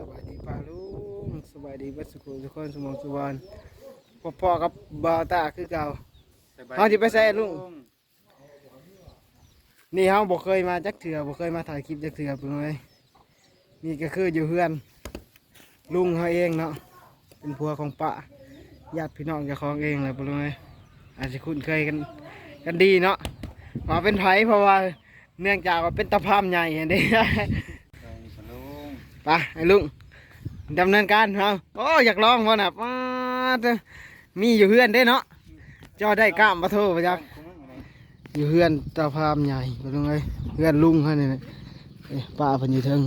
สบายดีป้าลุงสบายดีเบัสุขุทุกคนสมองสุวรรณพ่อๆกับบาวตาคือเก่าเฮาสิไปใส่ลุงนี่เฮาบ่เคยมาจักเถื่อบ่เคยมาถ่ายคลิปจักเถื่อเพิ่นเลยนี่ก็คืออยู่เฮือน ลุงเฮาเองเนาะเป็นผัวของป้าญาติพี่น้องจ้าของเองแหละเพิ่นเลยอาจจะคุ้นเคยกันกันดีเนาะมาเป็นไผเพราะว่าเนื่องจากว่าเป็นตะพามใหญ่เห็นเด้ ไปไอ้ลุงดำเนินการครับโอ้อยากลองวะน่ะป้าดมีอยู่เฮือนได้เนาะจ้าได้กล้ามมาโทษไปจักอยู่เฮือนตาพามใหญ่ไปลงเลยเฮือนลุงเขานี่นะเอ้ยป้าเพันอยู่เทิง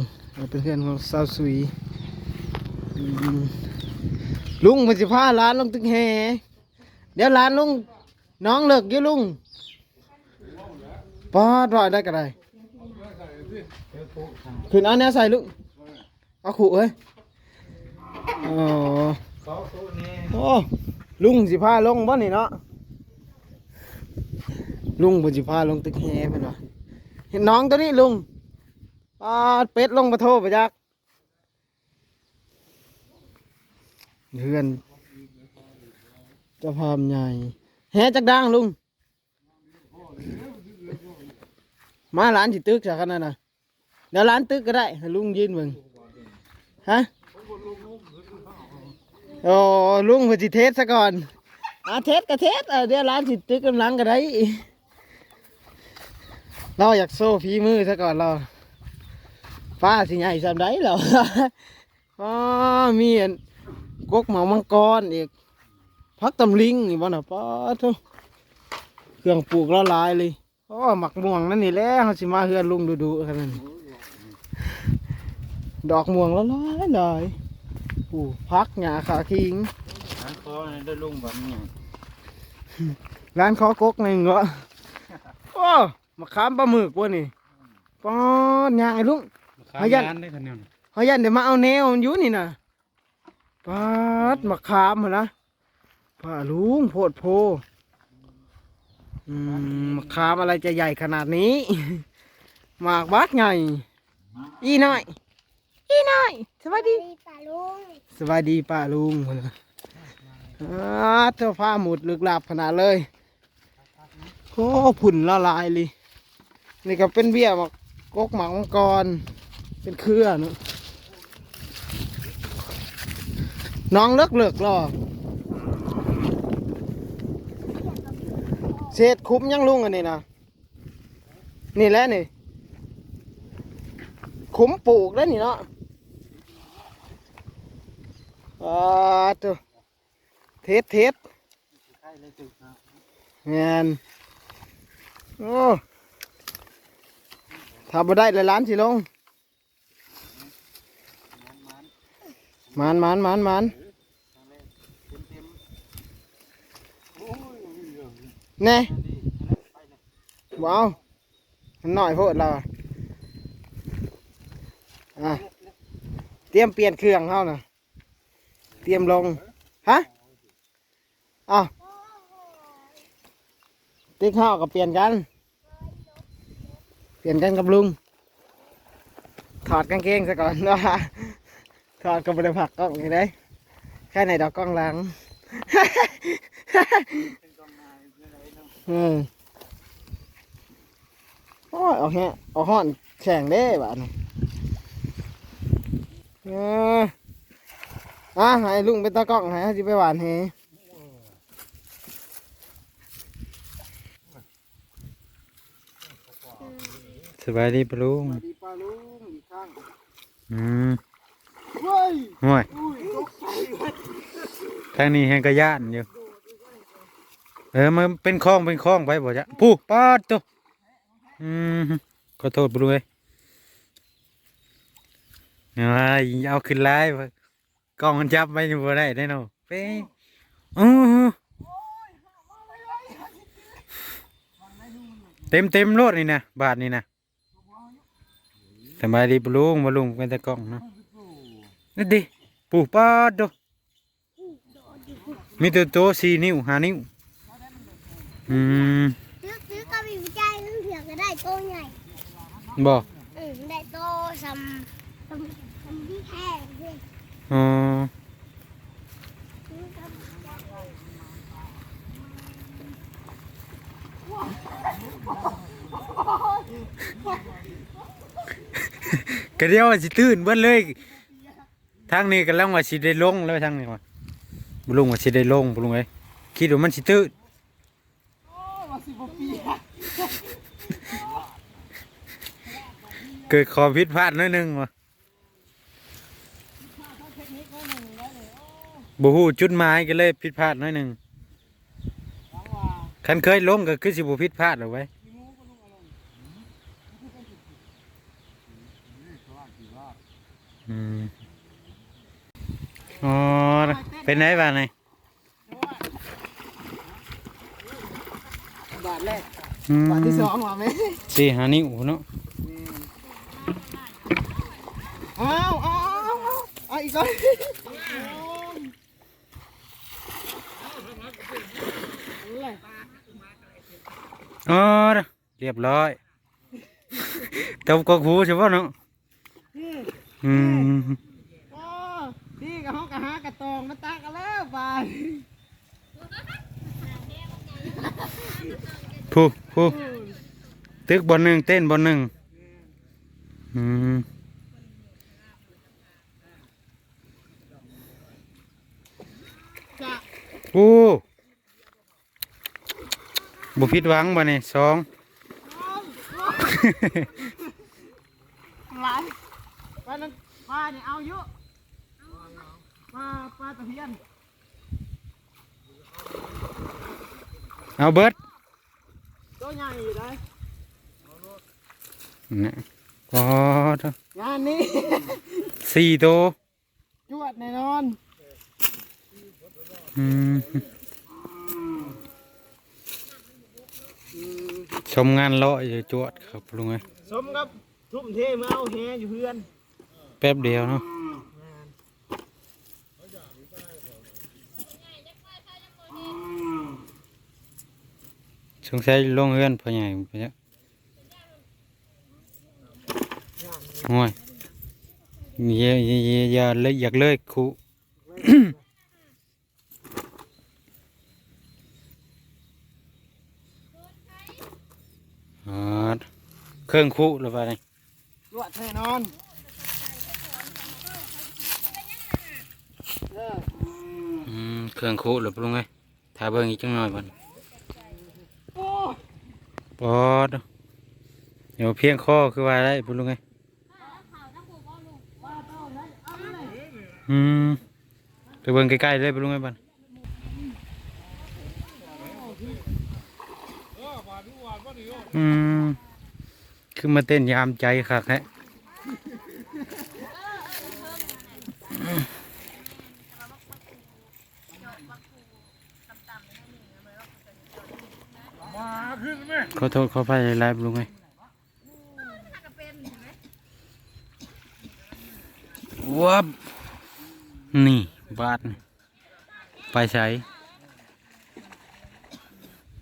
เป็นเฮือนของสาวสุยอืมลุงมันสิพาร้านลงตึกแห่เดี๋ยวร้านลุงน้องเลิกอยู่ลุงป้าดว่าได้ก็ได้ขึ้นเอาแนวใส่ลุง เอาขู่เอ้ยอ๋อโอ้ลุงสิพาลงบ่นี่เนาะลุงบ่สิพาลงตึกแฮเพิ่นว่าเห็นน้องตัวนี้ลุงปาดเป็ดลงมาโทษไปจักเพื่อนจะพามใหญ่แฮจักดังลุง มาร้านสิตึกจากขนาดน่ะเดี๋ยวร้านตึกก็ได้ลุงยืนเบิ่ง ฮะโอ้ลุงเพอสิเทสซะก่อนอะเทสก็เทสเดี๋ยวร้านสิตึกกำลังก็ได้เราอยากโซ่ฝีมือซะก่อนเราฟ้าสิใหญ่สามได้เรออ๋อมีอันกกเหมามังกรอีกพักตำลิงนี่บ่น่ะป้าทุเครื่องปลูกละลายเลยอ๋อหมักม่วงนั่นนี่แหละเขาสิมาเฮือนลุงดูๆกันนั่น ดอกม่วงแล้วร้ายเลยปูพักหญ้าขาคิงหาคอได้ลุงแบบนี้ร้านคอกกในเงาะโอ้มาขามปลาหมึกวะนี่ปอดหญ้าไอ้ลุงขาพยัญยานได้คะแนนเขายันเดี๋ยวมาเอาแนวมันอยู่นี่นะปาดมาขามเหรอนะป้าลุงโพดโพอืมมาขามอะไรจะใหญ่ขนาดนี้หมากบักใหญ่อีน้อย อีน้อยสวัสดีดีป่าลุงสวัสดีป้าลุงพุ่นน่ะอ่าเจ้าฟ้าหมุดลึกลับขนาดเลยโอ้ผุ่นละลายเลยนี่ก็เป็นเบี้ยหมักกกหมักมังกร เป็นเครือเนอะน้องเลิกเลิกรอเศษคุ้มยังลุงอันนี้นะนี่แหละนี่ คุ้มปลูกแล้วนี่เนาะ อ่าตัวเทสเทสเงียนโอ้ถ้าได้เลายล้านสิลงมันมันมันมันแน่ว้าวหน่อยโพดเราอะเตรียมเปลี่ยนเครื่องเข้าน่ะ เตรียมลง ฮะอ้าวติ๊กข้าวกับเปลี่ยนกัน เปลี่ยนกันกับลุง ถอดกางเกงซะก่อนว่าถอดก็ไม่ได้ผักกล้องอย่างไรแค่ไหนดอกกล้องหลังอืมโอ้ยเอาแฮะเอาห่อนแข่งเด้บ้านเออ อะให้ลุงเป็นตากล้องให้เขาสิไปหวานเฮสบายดีปะลุงดีป้าลุงอีกครั้งอืมเฮ้ยห่วยอุ้ยตกใจทางนี้แหงกระย่านอยู่ เออมันเป็นคลองเป็นคลองไปบ่จ๊ะผู้ปาดตัวอืมขอโทษปะลุงเอ้ยเอาเอาขึ้นไลน์ กล้องมันจับไม่บ่ได้ได้เนาะเป้อือเต็มเต็มๆโลดนี่นะบาทนี่นะสบายดีปะลุงปะลุงเป็นตะกล้องเนาะนี่ดิปู่ปาดตัวมีตัวโตสี่นิ้วห้านิ้วอืมซื้อซื้อกระบี่ใจนึงเถื่อก็ได้โตใหญ่บ่อืมได้โตสำสำสำที่แห้ง อ๋อก็เดียวว่สิตื่นเบิ้เลย ทางนี้ก็แล้วว่าสิได้ลงแล้วทางนี้ว่าบุลุงว่าสิได้ลงบุลุงไอ้คิดว่ามันสิตื่นเกิดความผิดพลาดนิดนึงวะ บ่ฮู้จุดหมายก็เลยผิดพลาดหนิดนึงหวังว่าคันเคยลงก็คือสิบ่ผิดพลาดหรอกไว้ยอืมอ๋อเป็นไหนบ้างไงบาทแรกอืมบาทที่สองว่าไหมสี่หานิ้วเนาะอ้าวอ้าวอ้าวเอาอีก ก่อนอ๋อเรียบร้อยตบกกหูใช่ป่ะเนาะอืมโอ้นี่กับห้องกับหากระตองมาตากันแล้วบาทผู้ผู้ตึกบอลหนึ่งเต้นบอลหนึ่งอืมจะโอ้ บุผิดหวังบ่เนี่ยสองหลายปลานั้นปลาเนี่ยเอาเยอะปลาปลาตะเพียน เอาเบิดตัวใหญ่อยู่เลยนะพอเถอะงานนี้สี่ตัวจวดแน่นอน อืม ชมงานเลาะอยู่จวดครับลุงไงสมกับทุ่มเทมาเอาแฮอยู่เพื่อนแป๊บเดียวเนาะสงสัยลงเฮือนพ่อใหญ่ไปเนี่ยโอ้ยอย่าอย่าอย่าอย่าเลยอยากเลยครู อ่า เครื่องคู่หรือเปล่าเนี่ยจวดแน่นอนเอออืมเครื่องคู่หรือเปล่าไงถ้าเบิ่งอีกจังหน่อยบ่นโอ้ปอดเดี๋ยวเพียงข้อคือว่าได้ปุ่นลุงไงอืมไปเบิ่งใกล้ๆเลยปุ่นลุงไงบ่นอืม คือมาเต้นยามใจคักฮะขอโทษขออภัยหลายๆลุงไงวับนี่ บาทนี่ไปใช้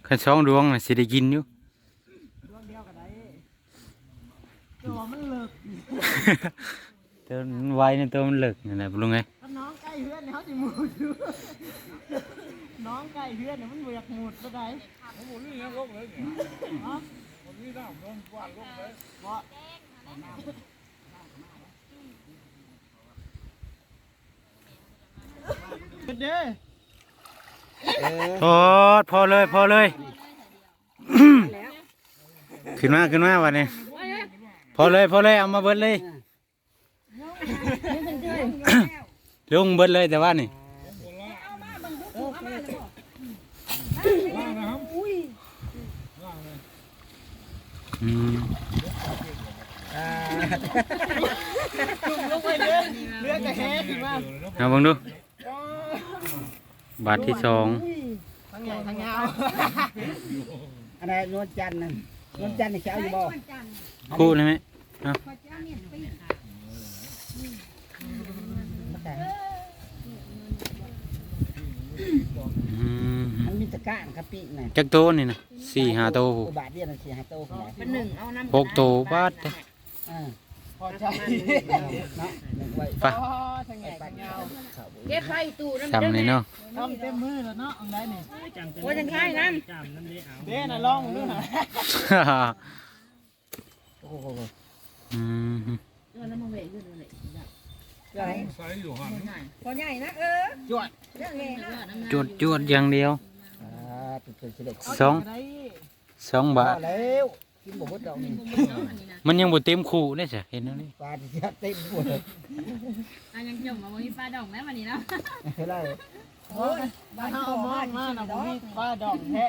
ขันสองดวงน่ะสิได้กินอยู่ ตัวมันเลิก ตัวมันไวในะตัวมันเลิกนี่นแหละลุงไงถ้าน้องใกล้เพื่อนเนี่ยเขาจะมูดอยู่น้องใกล้เพื่อนเนี่ยมันเบียกหมุดไปไหนผมบอกนี่ยังลงเลยเนี่ยฮะผมนี่น้ำลงกวาดลงเลยเพราะเด้อโทษพอเลยพอเลย ขึ้นมาขึ้นมาวันนี้ พอเลยพอเลยเอามาเบิดเลยลุงเบิดเลยแต่ว่านี่อืมลงไปเด้อเรือจะแห่ขึ้นมาเอาเบังดูบาทที่สองทั้งใหญ่ทั้งยาวอันนั้นนวลจันทร์นั่นนวลจันทร์นี่เช้าอยู่บ่ คู่เลยไหมเอาอืมมันมีตะกร้างกะปิน่ะจักโตนี่นะสี่ห้าโตตัวบาทเดียวนั่นสิหาโตขึ้นไปเป็นหนึ่งเอาน้ำหกโตบาทเด้ออ่าพอใจเนาะหนึ่งไว้ไปอ๋อทั้งใหญ่ทั้งยาวเข้าไปเก็บไข่ตู้น้ำทำนี่เนาะทำเต็มมือแล้วเนาะอันไหนนี่โอ้ยจังไข่น้เด้น่ะลองดูหน่อยโอ้โหอืมำก็แล้วมาเวะอยู่เลยใหญ่พอใหญ่นะเออจวดเรื่องไงนะจวดจวดอย่างเดียวอ่าเป็นเป็นเสด็จสองสองบาทพอแล้วกินบ่หมดดอกนี่มันยังบ่เต็มคู่ได้จ้ะเห็นแล้วนี่ปลาที่จะเต็มหมดเลยอะยังจมมาวันนี้ปลาดองแม่วันนี้เนาะเท่าไหร่โอ้ยบ้านเขามองมาน่ะบ่มีปลาดองแท้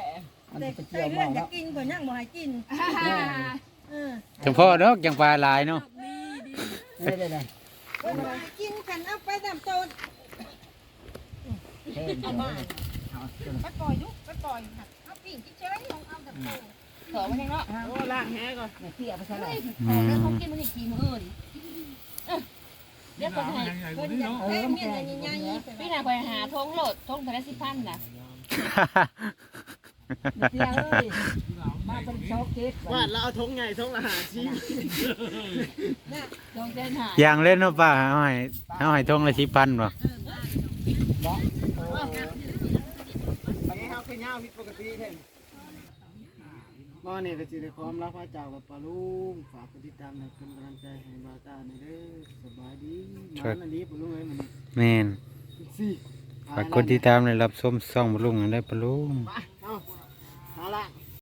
อันนี้ไปเกี่ยวหม้อแล้วกินก็ยังบ่ให้กิน เออเฉพาะดอกยังปลาหลายเนาะนี่ได้เลยกินกันเอาไปตามโตนเฮ้ยไปปล่อยลูกไปปล่อยเอาปิ้งเฉยๆลงเอาตามโตนเถอะมันยังเนาะโอ้ล่างแฮก่อนเที่ยวไปใช่ไหมอืมแล้วเขากินมันอีกกี่มื้ออื่นเดี๋ยวคนให้คนจะเอ้ยเมียนใหญ่ๆพี่น่ะคอยหาทงโหลดทงแต่ละสิพันน่ะเที่ยวเลย มาเป็นช็อกเก็ตว่าเราเอาทงใหญ่ทงละหาชีทงเส้นหาอย่างเล่นเนาะป้าเอาให้เอาให้ทงละสิพันบ่อันนี้ครับคือย่าผิดปกติแท้บ่นี่ก็สิได้ความรักพระเจ้ากับปลาลุงฝากกดติดตามและเป็นกำลังใจให้บ่าวตาหน่อยเด้อสบายดีมาอันนี้ปลาลุงเอ้ยมันแม่นสิฝากกดติดตามและรับชมช่องบ่ลุงให้ได้ปะลุงไป